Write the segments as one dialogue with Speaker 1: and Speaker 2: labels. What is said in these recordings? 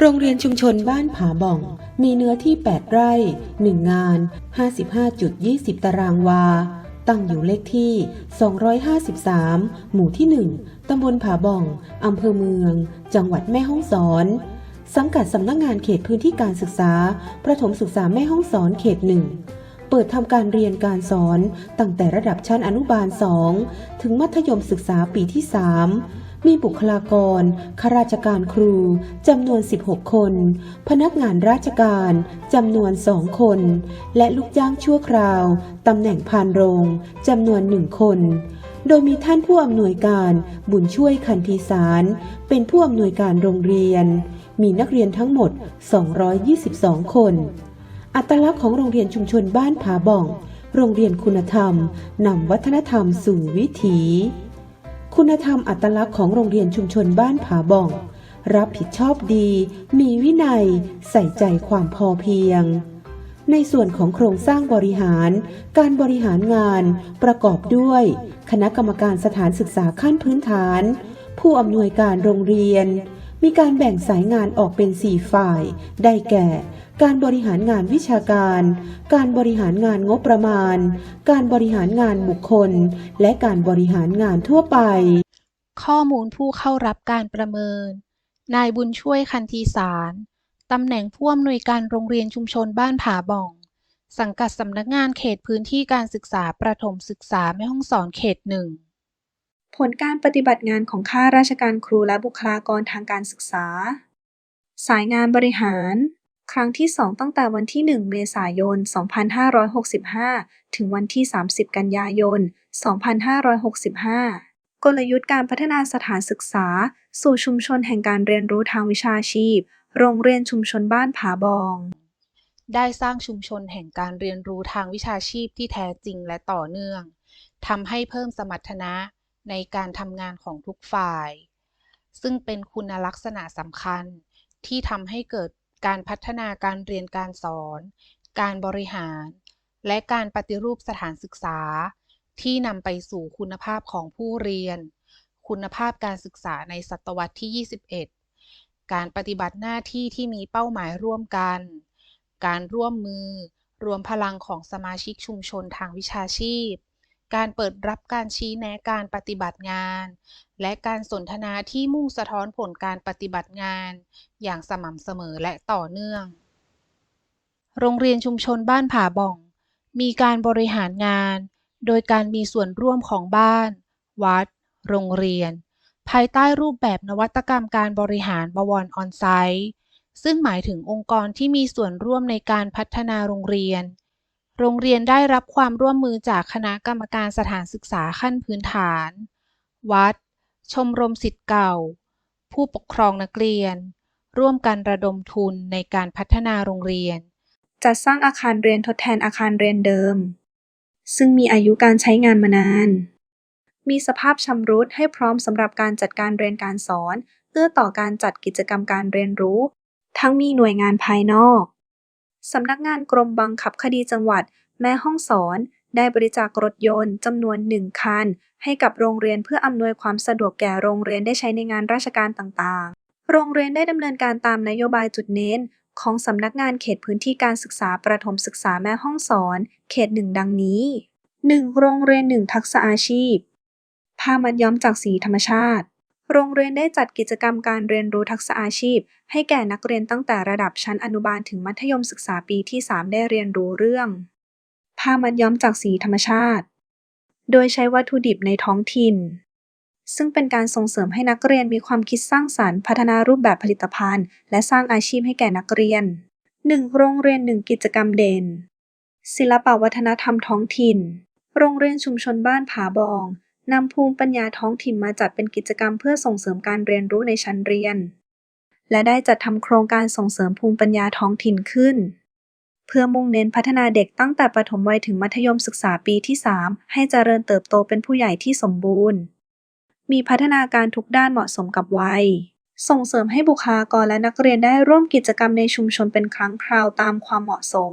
Speaker 1: โรงเรียนชุมชนบ้านผาบ่อง มีเนื้อที่ 8 ไร่ 1 งาน 55.20 ตารางวา ตั้งอยู่เลขที่ 253 หมู่ที่ 1 ตำบลผาบ่อง อำเภอเมือง จังหวัดแม่ฮ่องสอน สังกัดสำนักงานเขตพื้นที่การศึกษา ประถมศึกษาแม่ฮ่องสอนเขตหนึ่งเปิดทำการเรียนการสอนตั้งแต่ระดับชั้นอนุบาล 2 ถึงมัธยมศึกษาปีที่ 3 มีบุคลากรข้าราชการครูจำนวน 16 คน พนักงานราชการจำนวน 2 คน และลูกจ้างชั่วคราวตำแหน่งพานโรงจำนวนหนึ่งคน โดยมีท่านผู้อำนวยการบุญช่วยคันธีสาร เป็นผู้อำนวยการโรงเรียน มีนักเรียนทั้งหมด 222 คน อัตลักษณ์ของโรงเรียนชุมชนบ้านผาบ่อง โรงเรียนคุณธรรมนำวัฒนธรรมสู่วิถี คุณธรรมอัตลักษณ์ของโรงเรียนชุมชนบ้านผาบ่อง รับผิดชอบดี มีวินัย ใส่ใจความพอเพียง ในส่วนของโครงสร้างบริหาร การบริหารงานประกอบด้วย คณะกรรมการสถานศึกษาขั้นพื้นฐาน ผู้อำนวยการโรงเรียน มีการแบ่งสายงานออกเป็น 4 ฝ่าย ได้แก่ การบริหารงานวิชาการ การบริหารงานงบประมาณ การบริหารงานบุคคล และการบริหารงานทั่วไป
Speaker 2: ข้อมูลผู้เข้ารับการประเมิน นายบุญช่วยคันธีสาร ตำแหน่งผู้อำนวยการโรงเรียนชุมชนบ้านผาบ่อง สังกัดสำนักงานเขตพื้นที่การศึกษาประถมศึกษาแม่ฮ่องสอนเขตหนึ่ง
Speaker 3: ผลการปฏิบัติงานของข้าราชการครูและบุคลากรทางการศึกษา สายงานบริหาร ครั้งที่ 2 ตั้งแต่วันที่ 1 เมษายน 2565 ถึงวันที่ 30 กันยายน 2565 กลยุทธ์การพัฒนาสถานศึกษา สู่ชุมชนแห่งการเรียนรู้ทางวิชาชีพ โรงเรียนชุมชนบ้านผาบอง
Speaker 2: ได้สร้างชุมชนแห่งการเรียนรู้ทางวิชาชีพที่แท้จริงและต่อเนื่องทำให้เพิ่มสมรรถนะ ในการทำงานของทุกฝ่าย ซึ่งเป็นคุณลักษณะสำคัญที่ทำให้เกิดการพัฒนาการเรียนการสอน การบริหาร และการปฏิรูปสถานศึกษา ที่นำไปสู่คุณภาพของผู้เรียน คุณภาพการศึกษาในศตวรรษที่ 21 การปฏิบัติหน้าที่ที่มีเป้าหมายร่วมกัน การร่วมมือ รวมพลังของสมาชิกชุมชนทางวิชาชีพ การเปิดรับการชี้แนะการปฏิบัติงาน และการสนทนาที่มุ่งสะท้อนผลการปฏิบัติงาน อย่างสม่ำเสมอและต่อเนื่อง โรงเรียนชุมชนบ้านผาบ่อง มีการบริหารงาน โดยการมีส่วนร่วมของบ้าน วัด โรงเรียน ภายใต้รูปแบบนวัตกรรมการบริหารบวรออนไซต์ซึ่งหมายถึงองค์กรที่มีส่วนร่วมในการพัฒนาโรงเรียน โรงเรียนได้รับความร่วมมือจากคณะกรรมการสถานศึกษาขั้นพื้นฐาน วัด ชมรมสิทธิ์เก่า ผู้ปกครองนักเรียน ร่วมกันระดมทุนในการพัฒนาโรงเรียน
Speaker 3: จัดสร้างอาคารเรียนทดแทนอาคารเรียนเดิม ซึ่งมีอายุการใช้งานมานาน มีสภาพชำรุดให้พร้อมสำหรับการจัดการเรียนการสอน เอื้อต่อการจัดกิจกรรมการเรียนรู้ ทั้งมีหน่วยงานภายนอก สำนักงานกรมบังคับคดีจังหวัด แม่ฮ่องสอน ได้บริจาครถยนต์จำนวนหนึ่งคัน ให้กับโรงเรียนเพื่ออำนวยความสะดวกแก่โรงเรียนได้ใช้ในงานราชการต่างๆ โรงเรียนได้ดำเนินการตามนโยบายจุดเน้น ของสำนักงานเขตพื้นที่การศึกษาประถมศึกษาแม่ฮ่องสอน เขตหนึ่งดังนี้ 1. โรงเรียน 1 ทักษะอาชีพ ผ้ามัดย้อมจากสีธรรมชาติ โรงเรียนได้จัดกิจกรรมการเรียนรู้ทักษะอาชีพ ให้แก่นักเรียนตั้งแต่ระดับชั้นอนุบาลถึงมัธยมศึกษาปีที่ 3 ได้เรียนรู้เรื่อง ผ้ามัดย้อมจากสีธรรมชาติ โดยใช้วัตถุดิบในท้องถิ่น ซึ่งเป็นการส่งเสริมให้นักเรียนมีความคิดสร้างสรรค์ พัฒนารูปแบบผลิตภัณฑ์ และสร้างอาชีพให้แก่นักเรียน 1. โรงเรียน 1 กิจกรรมเด่น ศิลปวัฒนธรรมท้องถิ่น โรงเรียนชุมชนบ้านผาบอง นำภูมิปัญญาท้องถิ่นมาจัดเป็นกิจกรรมเพื่อส่งเสริมการเรียนรู้ในชั้นเรียน และได้จัดทำโครงการส่งเสริมภูมิปัญญาท้องถิ่นขึ้น เพื่อมุ่งเน้นพัฒนาเด็กตั้งแต่ประถมวัยถึงมัธยมศึกษาปีที่ 3 ให้เจริญเติบโตเป็นผู้ใหญ่ที่สมบูรณ์ มีพัฒนาการทุกด้านเหมาะสมกับวัย ส่งเสริมให้บุคลากรและนักเรียนได้ร่วมกิจกรรมในชุมชนเป็นครั้งคราวตามความเหมาะสม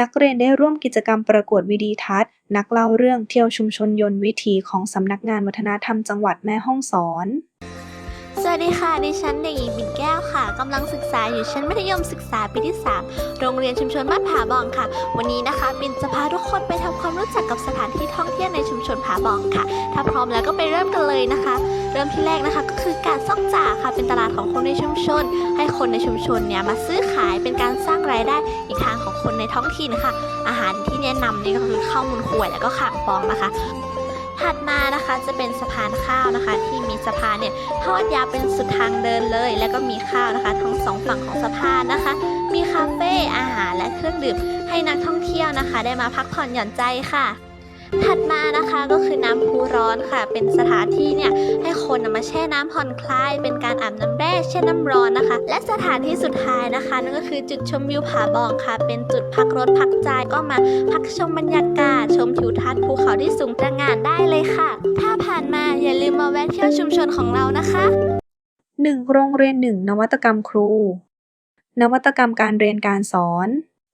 Speaker 3: นักเรียนได้ร่วมกิจกรรมประกวดวิดีทัศน์ นักเล่าเรื่องเที่ยวชุมชนยนต์วิถีของสำนักงานวัฒนธรรมจังหวัดแม่ฮ่องสอน
Speaker 4: 在วัสดีค่ะ ดิฉันเด็กหญิงบินแก้วค่ะกำลังศึกษาอยู่ชั้นมัธยมศึกษาปีที่ 3 โรงเรียนชุมชนบ้านผาบองค่ะ วันนี้นะคะ บินจะพาทุกคนไปทำความรู้จักกับสถานที่ท่องเที่ยวในชุมชนผาบองค่ะ ถ้าพร้อมแล้วก็ไปเริ่มกันเลยนะคะ เริ่มที่แรกนะคะก็คือการซ่องจ่าค่ะ เป็นตลาดของคนในชุมชน ให้คนในชุมชนเนี่ยมาซื้อขายเป็นการสร้างรายได้ คนในท้องถิ่นค่ะ อาหารที่แนะนำนี่ก็คือข้าวมูลขวยแล้วก็ข่างปองนะคะถัดมานะคะจะเป็นสะพานข้าวนะคะ ที่มีสะพานเนี่ยทอดยาวเป็นสุดทางเดินเลย แล้วก็มีข้าวนะคะ ทั้งสองฝั่งของสะพานนะคะ มีคาเฟ่อาหารและเครื่องดื่มให้นักท่องเที่ยวนะคะ ได้มาพักผ่อนหย่อนใจค่ะ ถัดมานะคะก็คือน้ำพุร้อนค่ะ เป็นสถานที่เนี่ยให้คนน่ะมาแช่น้ำผ่อนคลาย เป็นการอาบน้ำแร่แช่น้ำร้อนนะคะ และสถานที่สุดท้ายนะคะนั่นก็คือจุดชมวิวผาบองค่ะ เป็นจุดพักรถพักใจก็มาพักชมบรรยากาศ ชมทิวทัศน์ภูเขาที่สูงตระหง่านได้เลยค่ะ ถ้าผ่านมาอย่าลืมมาแวะเที่ยวชุมชนของเรานะคะ
Speaker 3: 1. โรงเรียน 1 นวัตกรรมครู นวัตกรรมการเรียนการสอน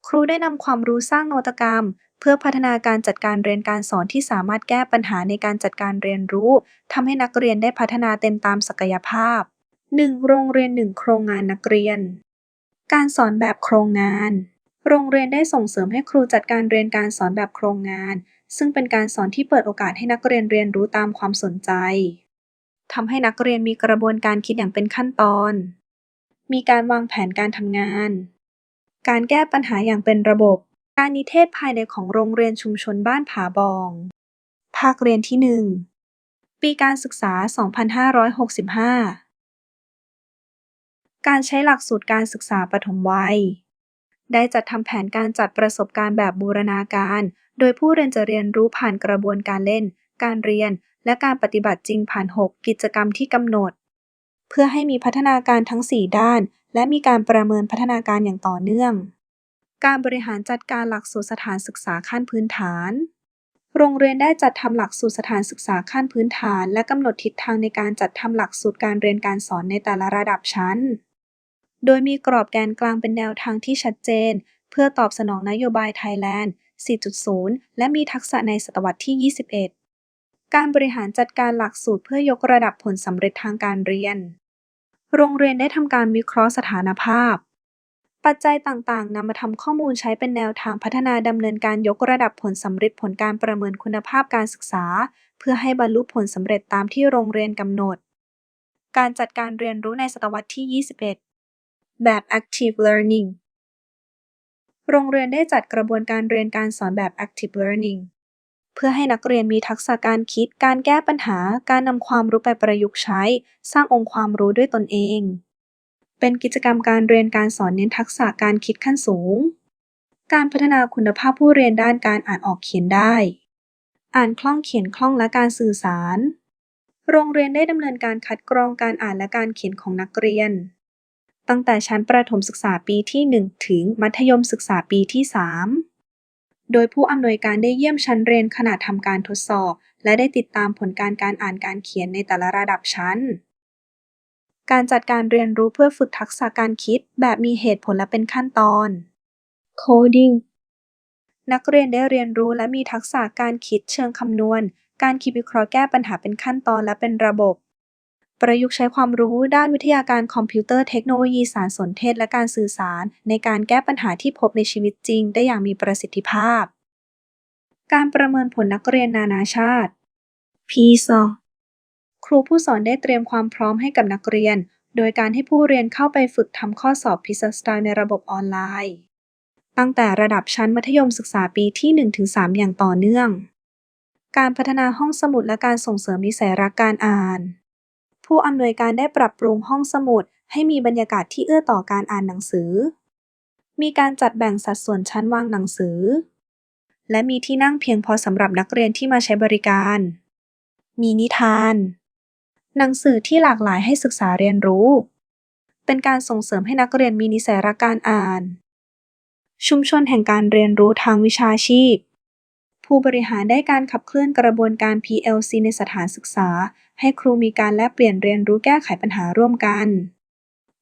Speaker 3: ครูได้นำความรู้สร้างนวัตกรรม เพื่อพัฒนาการจัดการเรียนการสอนที่สามารถแก้ปัญหาในการจัดการเรียนรู้ทำให้นักเรียนได้พัฒนาเต็มตามศักยภาพ 1. โรงเรียน 1 โครงงานนักเรียน การสอนแบบโครงงาน โรงเรียนได้ส่งเสริมให้ครูจัดการเรียนการสอนแบบโครงงาน ซึ่งเป็นการสอนที่เปิดโอกาสให้นักเรียนเรียนรู้ตามความสนใจทำให้นักเรียนมีกระบวนการคิดอย่างเป็นขั้นตอน มีการวางแผนการทำงาน การแก้ปัญหาอย่างเป็นระบบ การนิเทศภายในของโรงเรียนชุมชนบ้านผาบอง ภาคเรียนที่1ปีการศึกษา 2565 การใช้หลักสูตรการศึกษาปฐมวัย ได้จัดทำแผนการจัดประสบการณ์แบบบูรณาการ โดยผู้เรียนจะเรียนรู้ผ่านกระบวนการเล่น การเรียน และการปฏิบัติจริงผ่าน 6 กิจกรรมที่กำหนด เพื่อให้มีพัฒนาการทั้ง 4 ด้าน และมีการประเมินพัฒนาการอย่างต่อเนื่อง การบริหารจัดการหลักสูตรสถานศึกษาขั้นพื้นฐาน โรงเรียนได้จัดทำหลักสูตรสถานศึกษาขั้นพื้นฐาน และกำหนดทิศทางในการจัดทำหลักสูตรการเรียนการสอนในแต่ละระดับชั้น โดยมีกรอบแกนกลางเป็นแนวทางที่ชัดเจน เพื่อตอบสนองนโยบายไทยแลนด์ 4.0 และมีทักษะในศตวรรษที่ 21 การบริหารจัดการหลักสูตรเพื่อยกระดับผลสำเร็จทางการเรียน โรงเรียนได้ทำการวิเคราะห์สถานภาพ ปัจจัยต่าง ๆนำมาทำข้อมูลใช้เป็นแนวทางพัฒนาดำเนินการยกระดับผลสำเร็จผลการประเมินคุณภาพการศึกษา เพื่อให้บรรลุผลสำเร็จตามที่โรงเรียนกำหนด การจัดการเรียนรู้ในศตวรรษที่ 21 แบบ active learning โรงเรียนได้จัดกระบวนการเรียนการสอนแบบ active learning เพื่อให้นักเรียนมีทักษะการคิด การแก้ปัญหา การนำความรู้ไปประยุกต์ใช้ สร้างองค์ความรู้ด้วยตนเอง เป็นกิจกรรมการเรียนการสอนเน้นทักษะการคิดขั้นสูง การพัฒนาคุณภาพผู้เรียนด้านการอ่านออกเขียนได้ อ่านคล่องเขียนคล่องและการสื่อสาร โรงเรียนได้ดำเนินการคัดกรองการอ่านและการเขียนของนักเรียน ตั้งแต่ชั้นประถมศึกษาปีที่ 1 ถึงมัธยมศึกษาปีที่ 3 โดยผู้อำนวยการได้เยี่ยมชั้นเรียนขณะทำการทดสอบ และได้ติดตามผลการการอ่านการเขียนในแต่ละระดับชั้น การจัดการเรียนรู้เพื่อฝึกทักษะการคิดแบบมีเหตุผลและเป็นขั้นตอน coding นักเรียนได้เรียนรู้และมีทักษะการคิดเชิงคำนวณ การคิดวิเคราะห์แก้ปัญหาเป็นขั้นตอนและเป็นระบบ ประยุกต์ใช้ความรู้ด้านวิทยาการคอมพิวเตอร์เทคโนโลยีสารสนเทศและการสื่อสาร ในการแก้ปัญหาที่พบในชีวิตจริง ได้อย่างมีประสิทธิภาพ การประเมินผลนักเรียนนานาชาติ PISA ค รูผู้สอนได้เตรียมความพร้อมให้กับนักเรียน โดยการให้ผู้เรียนเข้าไปฝึกทำข้อสอบ PISA Style ในระบบออนไลน์ ตั้งแต่ระดับชั้นมัธยมศึกษาปีที่ 1-3 อย่างต่อเนื่อง การพัฒนาห้องสมุดและการส่งเสริมนิสัยรักการอ่าน ผู้อำนวยการได้ปรับปรุงห้องสมุด ให้มีบรรยากาศที่เอื้อต่อการอ่านหนังสือ มีการจัดแบ่งสัดส่วนชั้นวางหนังสือ และมีที่นั่งเพียงพอสำหรับนักเรียนที่มาใช้บริการ มีนิทาน หนังสือที่หลากหลายให้ศึกษาเรียนรู้ เป็นการส่งเสริมให้นักเรียนมีนิสัยรักการอ่าน ชุมชนแห่งการเรียนรู้ทางวิชาชีพ ผู้บริหารได้การขับเคลื่อนกระบวนการ PLC ในสถานศึกษา ให้ครูมีการแลกเปลี่ยนเรียนรู้แก้ไขปัญหาร่วมกัน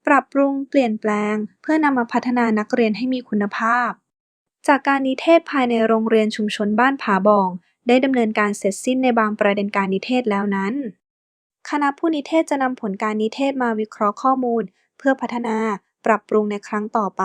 Speaker 3: ปรับปรุงเปลี่ยนแปลง เพื่อนำมาพัฒนานักเรียนให้มีคุณภาพ จากการนิเทศภายในโรงเรียนชุมชนบ้านผาบอง ได้ดำเนินการเสร็จสิ้นในบางประเด็นการนิเทศแล้วนั้น คณะผู้นิเทศจะนำผลการนิเทศมาวิเคราะห์ข้อมูล เพื่อพัฒนาปรับปรุงในครั้งต่อไป